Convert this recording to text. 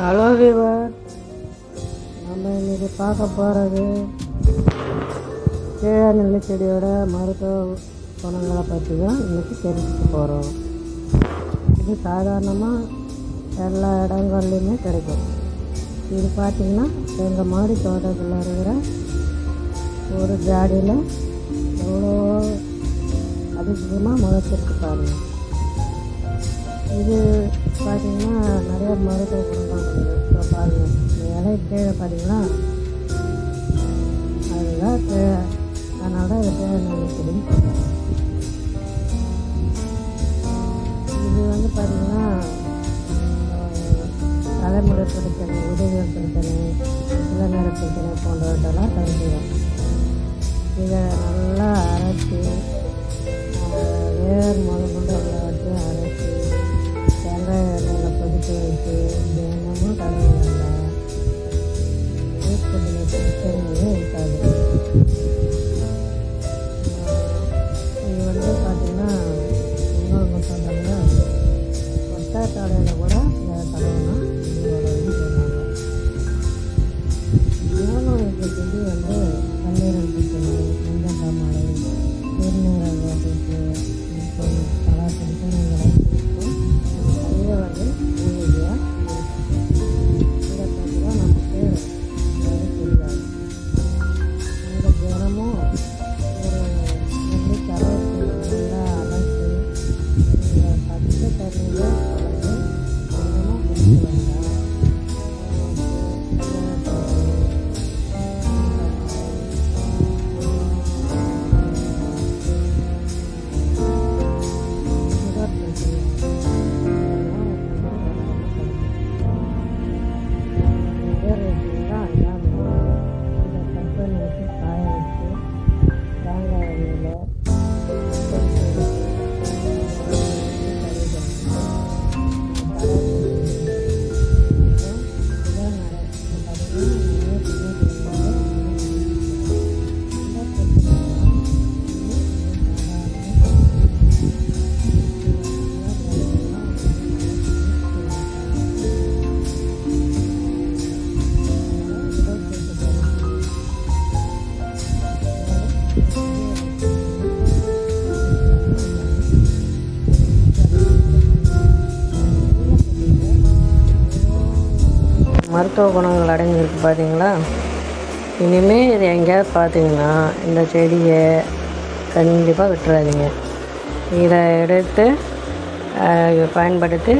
Hello விவர் நம்ம இன்னைக்கு பார்க்க போகிறது கீழே செடியோட மருத்துவ குணங்களை பற்றி தான் இன்றைக்கி தெரிஞ்சுக்க போகிறோம் இது சாதாரணமாக எல்லா இடங்கள்லையுமே கிடைக்கும். இது பார்த்திங்கன்னா எங்கள் மாடி தோட்டத்தில் இருக்கிற ஒரு ஜாடியில் எவ்வளோ அதிகமாக முளைச்சிருக்கு பாருங்கள் இது பார்த்தீங்கன்னா நிறைய மருத்துவ குணம் இப்போ பாருங்கள் இலை கீழே பார்த்தீங்கன்னா அதுதான் கீழே. அதனால தான் இது கீழே நினைக்கிறேன்னு இது வந்து பார்த்தீங்கன்னா தலைமுறை பிரச்சனை உதவியல் பிரச்சனை இளநர பிரச்சனை போன்றவற்றெல்லாம் தருகிறோம் ஒட்டா கூட இதை தடவைனா இது வளரும்னு சொன்னாங்க மேலும் வந்து மருத்துவ குணங்கள் அடங்கியிருக்கு பார்த்தீங்களா இனிமேல் இது எங்கேயாவது பார்த்தீங்கன்னா இந்த செடியை கண்டிப்பாக விட்டுறாதீங்க. இதை எடுத்து பயன்படுத்தி